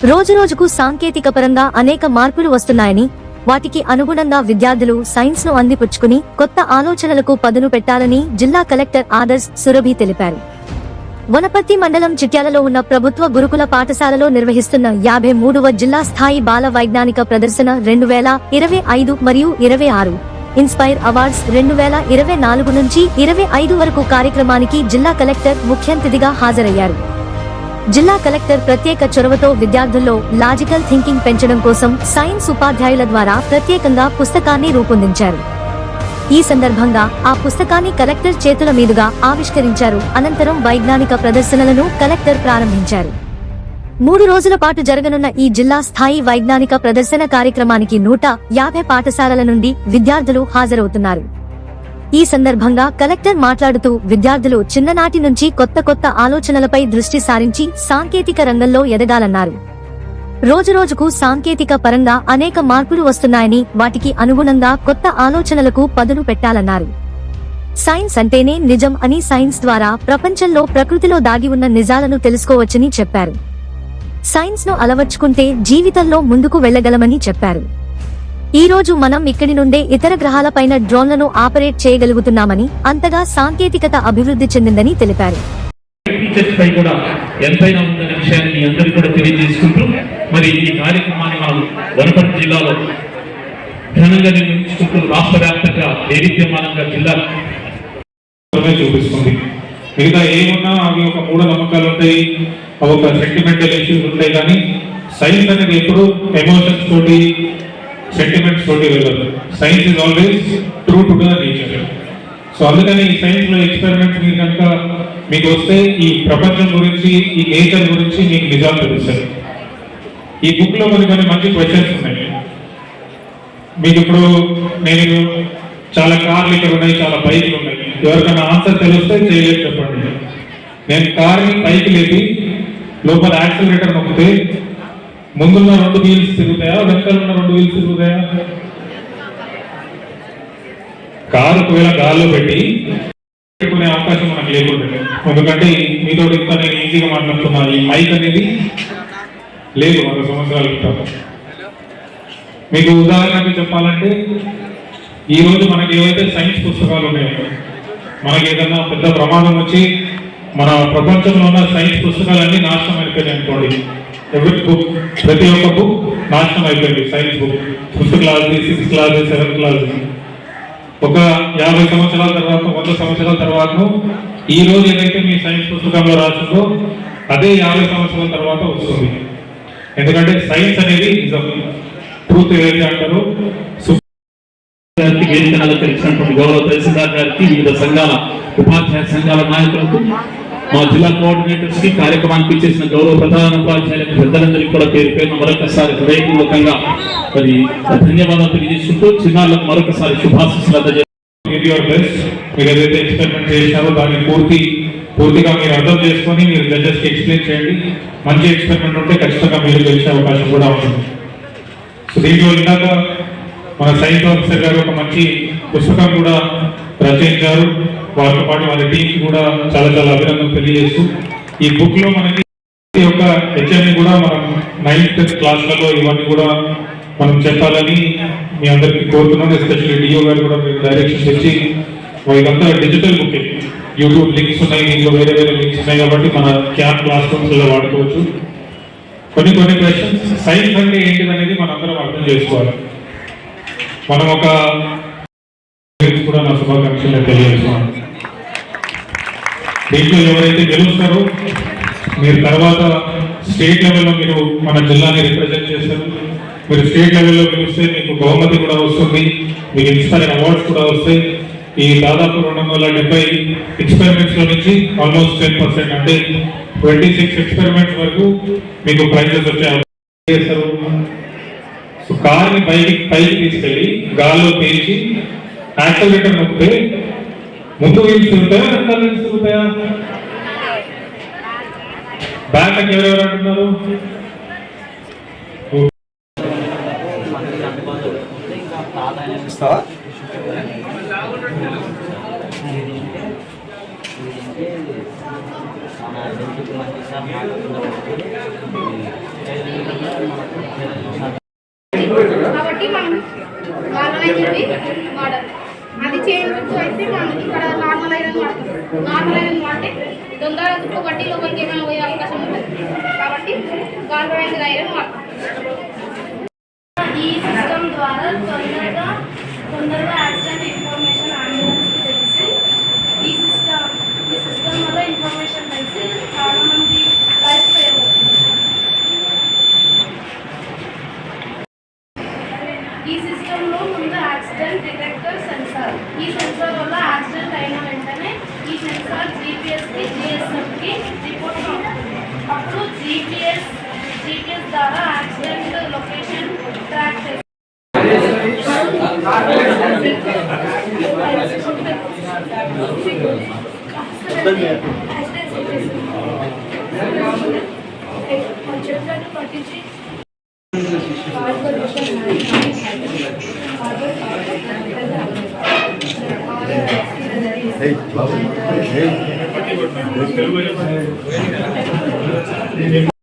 రోజురోజుకు సాంకేతిక పరంగా అనేక మార్పులు వస్తున్నాయని వాటికి అనుగుణంగా విద్యార్థులు సైన్స్ను అందిపుచ్చుకుని కొత్త ఆలోచనలకు పదును పెట్టాలని జిల్లా కలెక్టర్ ఆదర్శ్ సురభి తెలిపారు. వనపర్తి మండలం చిట్యాలలో ఉన్న ప్రభుత్వ గురుకుల పాఠశాలలో నిర్వహిస్తున్న యాభై మూడవ జిల్లా స్థాయి బాల వైజ్ఞానిక ప్రదర్శన రెండు వేల ఇరవై ఐదు మరియు ఇరవై ఆరు. ఇన్స్పైర్ అవార్డ్స్ రెండు వేల ఇరవై నాలుగు నుంచి ఇరవై ఐదు వరకు కార్యక్రమానికి జిల్లా కలెక్టర్ ముఖ్య అతిథిగా హాజరయ్యారు. జిల్లా కలెక్టర్ ప్రత్యేక చొరవతో విద్యార్థుల్లో లాజికల్ థింకింగ్ పెంచడం కోసం సైన్స్ ఉపాధ్యాయుల ద్వారా ప్రత్యేకంగా పుస్తకాన్ని రూపొందించారు. ఈ సందర్భంగా ఆ పుస్తకాన్ని కలెక్టర్ చేతుల మీదుగా ఆవిష్కరించారు. అనంతరం వైజ్ఞానిక ప్రదర్శనలను కలెక్టర్ ప్రారంభించారు. మూడు రోజుల పాటు జరగనున్న ఈ జిల్లా స్థాయి వైజ్ఞానిక ప్రదర్శన కార్యక్రమానికి నూట యాభై పాఠశాలల నుండి విద్యార్థులు హాజరవుతున్నారు. ఈ సందర్భంగా కలెక్టర్ మాట్లాడుతూ విద్యార్థులు చిన్ననాటి నుంచి కొత్త కొత్త ఆలోచనలపై దృష్టి సారించి సాంకేతిక రంగంలో ఎదగాలన్నారు. రోజురోజుకు సాంకేతిక పరంగా అనేక మార్పులు వస్తున్నాయని వాటికి అనుగుణంగా కొత్త ఆలోచనలకు పదును పెట్టాలన్నారు. సైన్స్ అంటేనే నిజం అని సైన్స్ ద్వారా ప్రపంచంలో ప్రకృతిలో దాగి ఉన్న నిజాలను తెలుసుకోవచ్చని చెప్పారు. సైన్స్ను అలవర్చుకుంటే జీవితంలో ముందుకు వెళ్ళగలమని చెప్పారు. ఈ రోజు మనం ఇక్కడి నుండే ఇతర గ్రహాలపైన డ్రోన్లను ఆపరేట్ చేయగలుగుతున్నామని అంతగా సాంకేతికత అభివృద్ధి చెందిందని తెలిపారు. మరి ఈ కార్యక్రమాన్ని మనం వనపర్తి జిల్లాలో ఘనంగా రాష్ట్ర వ్యాప్తంగా జిల్లా చూపిస్తుంది. మిగతా ఏమున్నా అవి ఒక మూఢ నమ్మకాలు ఉంటాయి ఒక సెంటిమెంటల్ ఇష్యూస్ ఉంటాయి కానీ సైన్స్ అనేది ఎప్పుడు ఎమోషన్స్ తోటి సెంటిమెంట్స్ తోటి వెళ్ళదు science is always true to the nature so అందుకని ఈ సైన్స్లో ఎక్స్పెరిమెంట్స్ మీరు కనుక మీకు వస్తే ఈ ప్రపంచం గురించి ఈ నేచర్ గురించి మీకు నిజాలు తెలుస్తాయి. ఈ బుక్లో కొన్ని కొన్ని మంచి క్వశ్చన్స్ ఉన్నాయి. మీకు ఇప్పుడు నేను చాలా కార్లు ఇక్కడ ఉన్నాయి చాలా బైక్లు ఉన్నాయి. ఎవరికైనా ఆన్సర్ తెలిస్తే చేయలేదు చెప్పండి. నేను కార్ని పైకి లేపి లోపల యాక్సిలరేటర్ నొక్కితే ముందున్న రెండు వీల్స్ తిరుగుతాయా? వెనకాలన్న రెండు వీల్స్ తిరుగుతాయా? కారు ఒకవేళ గాల్లో పెట్టి పెట్టుకునే అవకాశం మనకు లేకుండా ఎందుకంటే మీతో ఇంత నేను ఈజీగా మాట్లాడుతున్నా ఈ మైక్ అనేది లేదు వంద సంవత్సరాల క్రితం. మీకు ఉదాహరణకు చెప్పాలంటే ఈ రోజు మనకి ఏవైతే సైన్స్ పుస్తకాలు ఉన్నాయో మనకి ఏదైనా పెద్ద ప్రమాదం వచ్చి మన ప్రపంచంలో ఉన్న సైన్స్ పుస్తకాలన్నీ నాశనం అయిపోయాయి అనుకోండి. ఎవరి బుక్ ప్రతి ఒక్క బుక్ నాశనం అయిపోయింది. Science book fifth class sixth class seventh class ఒక యాభై సంవత్సరాల తర్వాత వంద సంవత్సరాల తర్వాత ఈ రోజు ఏదైతే మీ సైన్స్ పుస్తకంలో రాసిందో అదే యాభై సంవత్సరాల తర్వాత వస్తుంది. ఎందుకంటే సైన్స్ అనేది ట్రూత్ ఏదైతే అంటారో సు- గారికి గౌరవ తహసీల్దార్ గారికి వివిధ సంఘాల ఉపాధ్యాయ సంఘాల నాయకులకు మా జిల్లా కోఆర్డినేటర్స్కి కార్యక్రమానికి ఇచ్చేసిన గౌరవ ప్రధాన ఉపాధ్యాయులకు పెద్దలందరికీ కూడా పేరు పేరున మరొకసారి హృదయపూర్వకంగా మరి ధన్యవాదాలు తెలియజేసుకుంటూ చిన్నారులకు మరొకసారి శుభాశిస్సులు మీరు ఏదైతే ఎక్స్పెరిమెంట్ చేశారో దాన్ని పూర్తి పూర్తిగా మీరు అర్థం చేసుకొని మీరు జడ్జెస్కి ఎక్స్ప్లెయిన్ చేయండి. మంచి ఎక్స్పెరిమెంట్ ఉంటే ఖచ్చితంగా మీరు గెలిచే అవకాశం కూడా ఉంటుంది సో దీంట్లో ఇందాక మన సైన్స్ ఆఫీసర్ గారు ఒక మంచి పుస్తకం కూడా రచయించారు. వారితో పాటు వాళ్ళ టీం కూడా చాలా చాలా అభినందన తెలియజేస్తూ ఈ బుక్లో మనకి యొక్క హెచ్ఎంని కూడా మనం నైన్త్ క్లాస్లలో ఇవన్నీ కూడా మనం చెప్పాలని మీ అందరికీ కోరుతున్నాను. ఎస్పెషల్లీ డిఓ గారు కూడా మీరు డైరెక్షన్స్ ఇచ్చి ఇదంతా డిజిటల్ బుక్ యూట్యూబ్ లింక్స్ ఉన్నాయి దీంట్లో వేరే వేరే లింక్స్ ఉన్నాయి కాబట్టి మన క్యాప్ క్లాస్ రూమ్స్లో వాడుకోవచ్చు. కొన్ని కొన్ని క్వశ్చన్స్ సైన్స్ అంటే ఏంటిది అనేది మనందరం అర్థం చేసుకోవాలి. మనం ఒక కూడా నా శుభాకాంక్షలు తెలియజేస్తున్నాను. దీంట్లో ఎవరైతే గెలుస్తారో మీరు తర్వాత స్టేట్ లెవెల్లో మీరు మన జిల్లాని రిప్రజెంట్ చేస్తారు. మీరు స్టేట్ లెవెల్లో గెలిస్తే మీకు బహుమతి కూడా వస్తుంది మీకు ఇన్స్పైరింగ్ అవార్డ్స్ కూడా వస్తాయి. ఈ దాదాపు రెండు వందల డెబ్బై ఎక్స్పెరిమెంట్స్లో నుంచి ఆల్మోస్ట్ టెన్ పర్సెంట్ అంటే ట్వంటీ సిక్స్ ఎక్స్పెరిమెంట్స్ వరకు మీకు ప్రైజెస్ వచ్చే చేస్తారు. సో కార్ని పైకి పైకి తీసుకెళ్ళి గాల్లో పేల్చి యాక్సలేటర్ నొక్కితే ముందు వీల్స్ తిరుగుతాయా? వెనకాల వీల్స్ ఎవరెవరు అంటున్నారు? ఇస్తావా? తొందరగా తుప్పు పట్టి లోపలికి ఏమైనా పోయే అవకాశం ఉంటుంది కాబట్టి గాల్వనైజ్డ్ ఐరన్ వాడతాం ఈ సిస్టమ్ ద్వారా తొందరగా తొందరగా యాక్సిడెంట్ ఇన్ఫర్మేషన్ అంబులెన్స్కి తెలిసి ఈ సిస్టమ్ ఈ సిస్టమ్ వల్ల ఇన్ఫర్మేషన్ తెలిసి చాలా మంది లైఫ్ సేవ్ అవుతుంది ఈ సిస్టంలో ముందు యాక్సిడెంట్ డిటెక్టర్ సెన్సార్ ఈ సెన్సార్ వల్ల సెన్సార్ జీపీఎస్కి జిఎస్ఎంకి రిపోర్ట్ అవుతుంది అప్పుడు జీపీఎస్ జీపీఎస్ ద్వారా యాక్సిడెంట్ లొకేషన్ ట్రాక్ చేస్తుంది చెప్పినట్టు పట్టించి ఏయ్